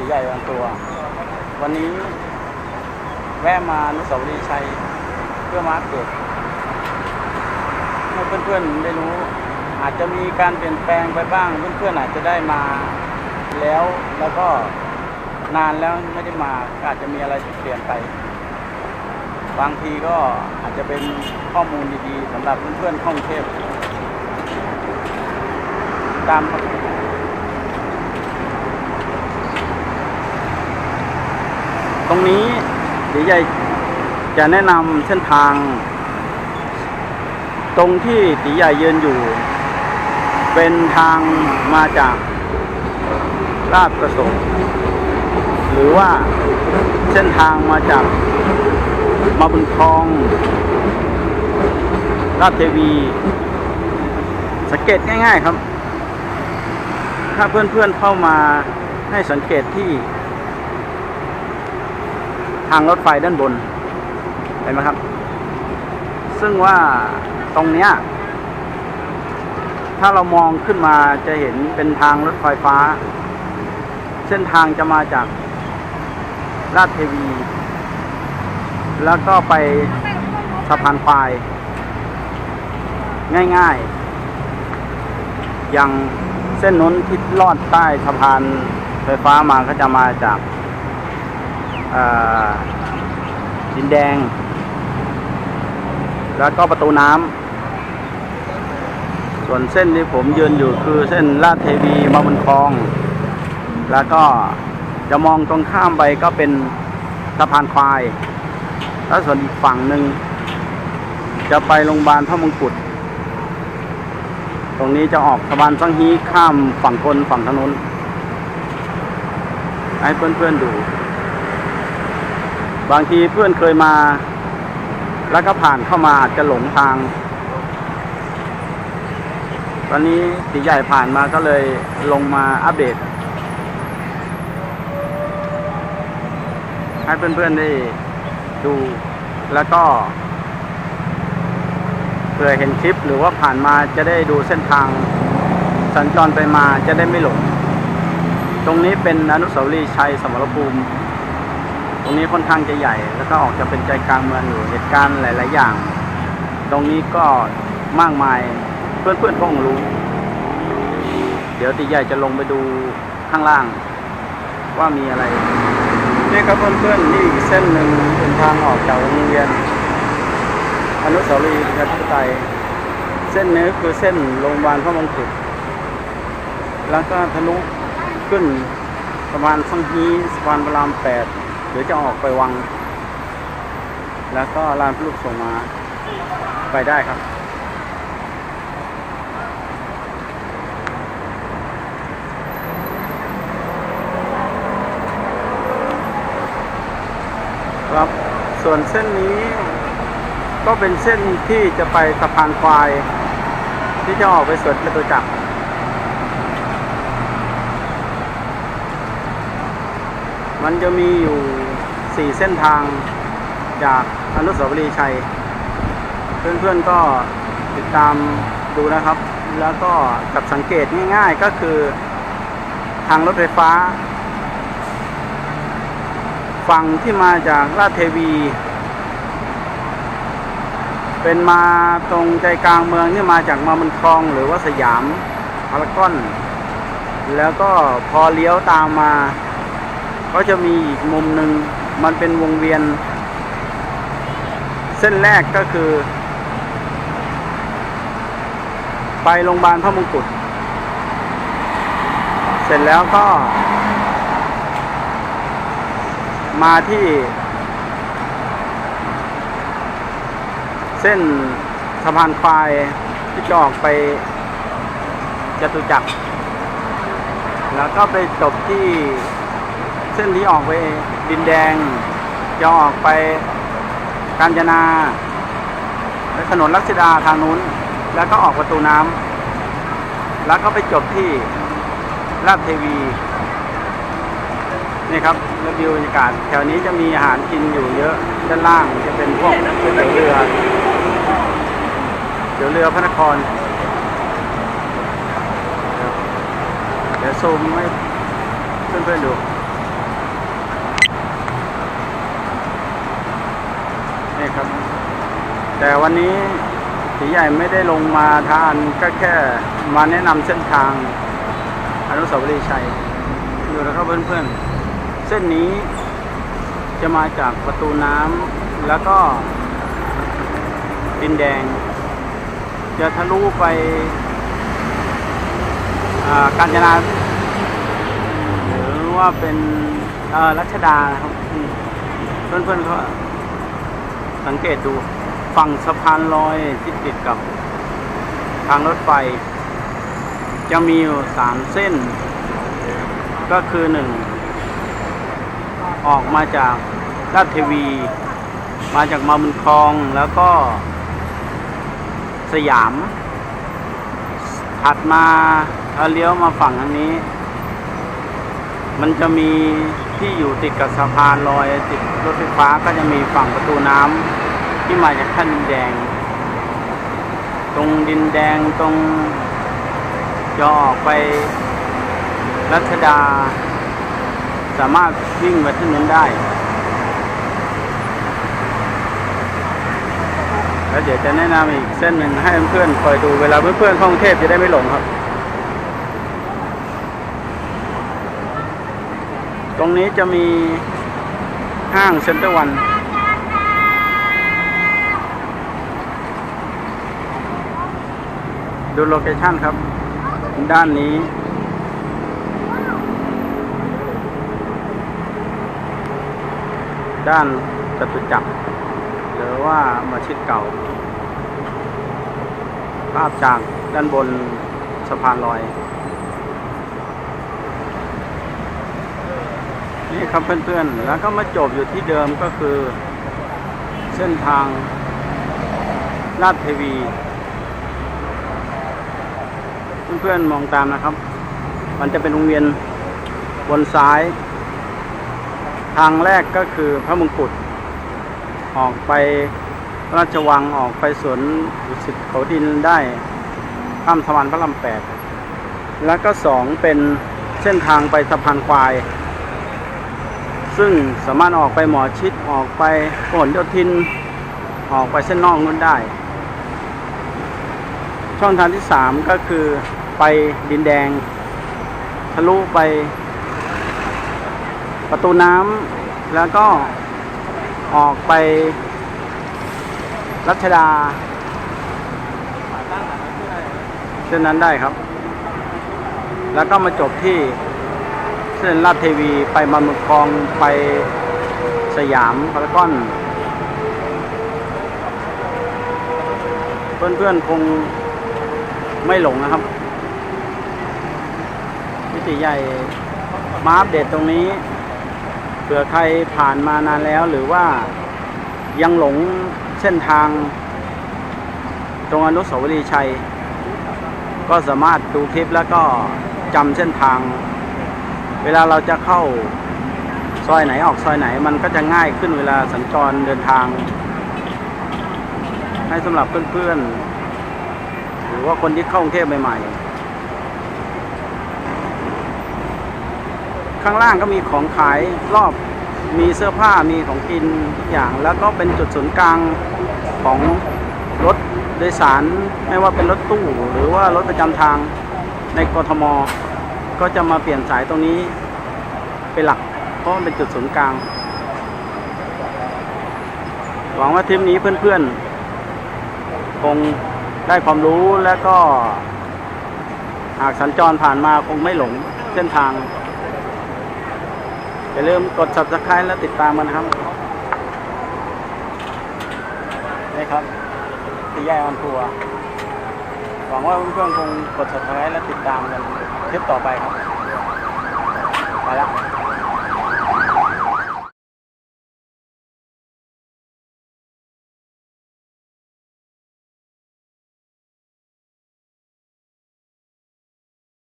ีใหญ่บางตัว วันนี้แวะมาอนุสาวรีย์ชัยเพื่อมาอัปเดตให้เพื่อนๆได้รู้ อาจจะมีการเปลี่ยนแปลงไปบ้าง เพื่อนๆอาจจะได้มาแล้วแล้วก็นานแล้วไม่ได้มาอาจจะมีอะไรเปลี่ยนไป บางทีก็อาจจะเป็นข้อมูลดีๆสำหรับเพื่อนๆท่องเที่ยวตามครับ ตรงนี้เดี๋ยวใหญ่จะแนะนำเส้นทาง ตรงที่ตีใหญ่ยืนอยู่ เป็นทางมาจากราชประสงค์หรือว่าเส้นทางมาจากมาบุญคลองราชเทวี สังเกตง่าย ๆครับ ถ้าเพื่อนๆเข้ามาให้สังเกตที่ ทางรถไฟด้านบน เห็นไหมครับ ซึ่งว่าตรงเนี้ย ถ้าเรามองขึ้นมาจะเห็นเป็นทางรถไฟฟ้า เส้นทางจะมาจากราชเทวี แล้วก็ไปสะพานควาย ง่ายๆ อย่างเส้นนู้นที่ลอดใต้สะพานไฟฟ้ามาก็จะมาจาก ดินแดง แล้วก็ประตูน้ำส่วนเส้นที่ผมยืนอยู่คือเส้นลาดเทวีมาบุญคลอง แล้วก็จะมองตรงข้ามไปก็เป็นสะพานควาย แล้วส่วนอีกฝั่งหนึ่งจะไปโรงพยาบาลพระมงกุฎตรงนี้จะออกสะพานสังฮีข้ามฝั่งคนฝั่งถนนให้เพื่อนๆดู บางทีเพื่อนเคยมา แล้วก็ผ่านเข้ามาอาจจะหลงทาง ตอนนี้ตีใหญ่ผ่านมาก็เลยลงมาอัปเดต ให้เพื่อนๆได้ดูแล้วก็เผื่อเห็นคลิปหรือว่าผ่านมาจะได้ดูเส้นทาง สัญจรไปมาจะได้ไม่หลง ตรงนี้เป็นอนุสาวรีย์ชัยสมรภูมิ รงนี้ค่อนข้างจะใหญ่ แล้วก็ออกจะเป็นใจกลางเมืองอยู่เหตุการณ์หลาย ๆ อย่าง ตรงนี้ก็มากมายเพื่อนๆคงรู้ เดี๋ยวตีใหญ่จะลงไปดูข้างล่าง ว่ามีอะไรนี่ครับเพื่อนๆนี่อีกเส้นหนึ่งเป็นทางออกจากโรงเรียน อนุสาวรีย์ประชาธิปไตยเส้นนี้คือเส้นโรงพยาบาลพระมงกุฎแล้วก็ทะลุขึ้นสะพานสังฮีสะพานพระรามแปด หรือจะออกไปวัง แล้วก็ลานพลูกส่งมา ไปได้ครับ ครับส่วนเส้นนี้ก็เป็นเส้นที่จะไปสะพานควาย ที่จะออกไปสวนจตุจักร มันจะมีอยู่สี่เส้นทางจากอนุสาวรีย์ชัย เพื่อนๆก็ติดตามดูนะครับ แล้วก็จับสังเกตง่ายๆก็คือทางรถไฟฟ้า ฝั่งที่มาจากราชเทวี เป็นมาตรงใจกลางเมืองที่มาจากมาบุญคลองหรือว่าสยามพารากอน แล้วก็พอเลี้ยวตามมา ก็จะมีอีกมุมหนึ่งมันเป็นวงเวียน เส้นแรกก็คือ ไปโรงพยาบาลพระมงกุฎเสร็จแล้วก็ มาที่ เส้นสะพานควายที่จะออกไปจตุจักร แล้วก็ไปจบที่ ส้นที่ออกไปดินแดงจะออกไปกาญจนาและถนนลักษดาทางนู้น แล้วก็ออกประตูน้ำแล้วก็ไปจบที่ลาดเทวีนี่ครับรีวิวบรรยากาศแถวนี้จะมีอาหารกินอยู่เยอะด้านล่างจะเป็นพวกเตี๋ยวเรือเตี๋ยวเรือพระนครเดี๋ยวซูมให้เพื่อนๆดู นี่ครับ แต่วันนี้ตีใหญ่ไม่ได้ลงมาทานก็แค่มาแนะนำเส้นทางอนุสาวรีย์ชัยดูนะครับเพื่อนๆ เส้นนี้จะมาจากประตูน้ำแล้วก็ดินแดง จะทะลุไปกาญจนาหรือว่าเป็นรัชดานะครับ เพื่อนๆก็ สังเกตดูฝั่งสะพานลอยที่ติดกับทางรถไฟ จะมีอยู่สามเส้น ก็คือหนึ่งออกมาจากลาดเทวี มาจากมาบุญคลองแล้วก็สยาม ถัดมาเอาเลี้ยวมาฝั่งทางนี้ มันจะมีที่อยู่ติดกับสะพานลอยติดรถไฟฟ้าก็จะมีฝั่งประตูน้ำที่มาจากท่านดินแดง ตรงดินแดงตรงจะออกไปรัชดา สามารถวิ่งไปที่นั้นได้ แล้วเดี๋ยวจะแนะนำอีกเส้นหนึ่งให้เพื่อนๆคอยดูเวลาเพื่อนๆท่องเทพจะได้ไม่หลงครับ ตรงนี้จะมีห้างเซ็นเตอร์วันดูโลเคชั่นครับ ด้านนี้ ด้านจตุจักรหรือว่ามาชิดเก่า ภาพจากด้านบนสะพานลอย นี่ครับเพื่อนๆ แล้วก็มาจบอยู่ที่เดิมก็คือ เส้นทางลาดเทวี เพื่อนๆมองตามนะครับ มันจะเป็นวงเวียนบนซ้าย ทางแรกก็คือพระมงกุฎออกไปราชวังออกไปสวนดุสิตเขาดินได้ข้ามสะพานพระรามแปด แล้วก็สองเป็นเส้นทางไปสะพานควาย ซึ่งสามารถออกไปหมอชิดออกไปผลโยธิน ออกไปเส้นนอกนู้นได้ ช่องทางที่สามก็คือไปดินแดง ทะลุไป ประตูน้ำแล้วก็ออกไป รัชดาเส้นนั้นได้ครับ แล้วก็มาจบที่ เส้นลาดเทวีไปมามุกคลองไปสยามพารากอน เพื่อนๆคงไม่หลงนะครับพิติใหญ่มาอัปเดตตรงนี้เผื่อใครผ่านมานานแล้วหรือว่ายังหลงเส้นทาง ตรงอนุสาวรีย์ชัย ก็สามารถดูคลิปแล้วก็จำเส้นทาง เวลาเราจะเข้าซอยไหนออกซอยไหนมันก็จะง่ายขึ้นเวลาสัญจรเดินทาง ให้สำหรับเพื่อนๆ หรือว่าคนที่เข้ากรุงเทพใหม่ๆ ข้างล่างก็มีของขายรอบมีเสื้อผ้ามีของกินทุกอย่างแล้วก็เป็นจุดศูนย์กลางของรถโดยสารไม่ว่าเป็นรถตู้หรือว่ารถประจำทางในกทม ก็จะมาเปลี่ยนสายตรงนี้เป็นหลัก เพราะมันเป็นจุดศูนย์กลาง หวังว่าทริปนี้เพื่อนๆ คงได้ความรู้และก็ หากสัญจรผ่านมาคงไม่หลงเส้นทาง อย่าลืมกด subscribe และติดตามกันนะครับนี่ครับตีแย่ออนทัวร์หวังว่าเพื่อนๆคงกด subscribe และติดตามกัน คลิปต่อไปครับ ไปแล้ว